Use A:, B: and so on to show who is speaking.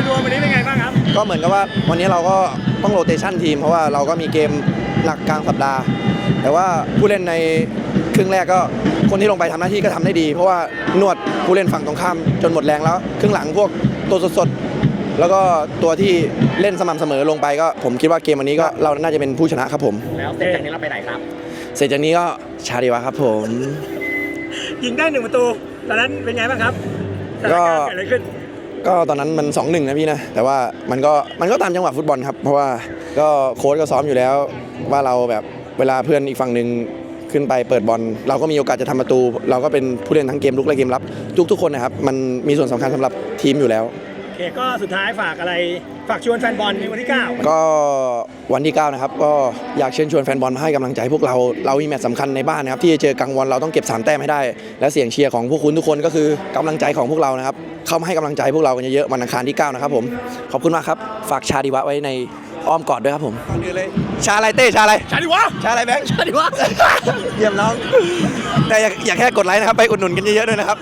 A: ยรวมวันนี้เป็นไงบ้างครับ
B: ก็เหมือนกับว่าวันนี้เราก็ต้องโรเตชันทีม เพราะว่าเราก็มีเกมหนักกลางสัปดาห์ แต่ว่าผู้เล่นในครึ่งแรกก็คนที่ลงไปทำหน้าที่ก็ทำได้ดี เพราะว่านวดผู้เล่นฝั่งตรงข้ามจนหมดแรงแล้ว ครึ่งหลังพวกตัวสดๆแล้วก็ตัวที่เล่นสม่ำเสมอลงไปก็ผมคิดว่าเกมวันนี้ก็เราน่าจะเป็นผู้ชนะครับผม
A: แล้วเสร็จจากนี้เราไปไหนครับ
B: เสร็จจากนี้ก็ชาดีวะครับ ผม
A: ยิงได้หนึ่งประตูตอนนั้นเป็นไงบ้างครับสถาน
B: ก็
A: ก็
B: ตอนนั้นมัน2-1นะพี่นะ แต่ว่ามันก็มันก็ตามจังหวะฟุตบอลครับ เพราะว่าก็โค้ชก็ซ้อมอยู่แล้ว ว่าเราแบบเวลาเพื่อนอีกฝั่งหนึ่งขึ้นไปเปิดบอล เราก็มีโอกาสจะทำประตู เราก็เป็นผู้เล่นทั้งเกมลุกและเกมรับทุกๆคนนะครับ มันมีส่วนสำคัญสำหรับทีมอยู่แล้ว
A: เคก็สุดท้ายฝากอะไรฝากชวนแฟนบอลในวันที่ 9
B: ก็วันที่ 9 นะครับ ก็อยากเชิญชวนแฟนบอลมาให้กำลังใจพวกเราเรามีแมตช์สำคัญในบ้านนะครับ ที่จะเจอกังวลเราต้องเก็บ 3 แต้มให้ได้ และเสียงเชียร์ของพวกคุณทุกคนก็คือกำลังใจของพวกเรานะครับ เข้ามาให้กำลังใจพวกเรากันเยอะๆวันอังคารที่ 9 นะครับผมขอบคุณมากครับ ฝากชาดีวะไว้ในอ้อมกอดด้วยครับผมก่อนอื่นเลยชาอะไรเต้ชาอะไร
A: ชาดิวะ
B: ชาอะไรแบงค์ชาดีวะเยี่ยมน้องแต่อย่าอย่าแค่กดไลค์นะครับไปอุดหนุนกันเยอะๆด้วยนะครับ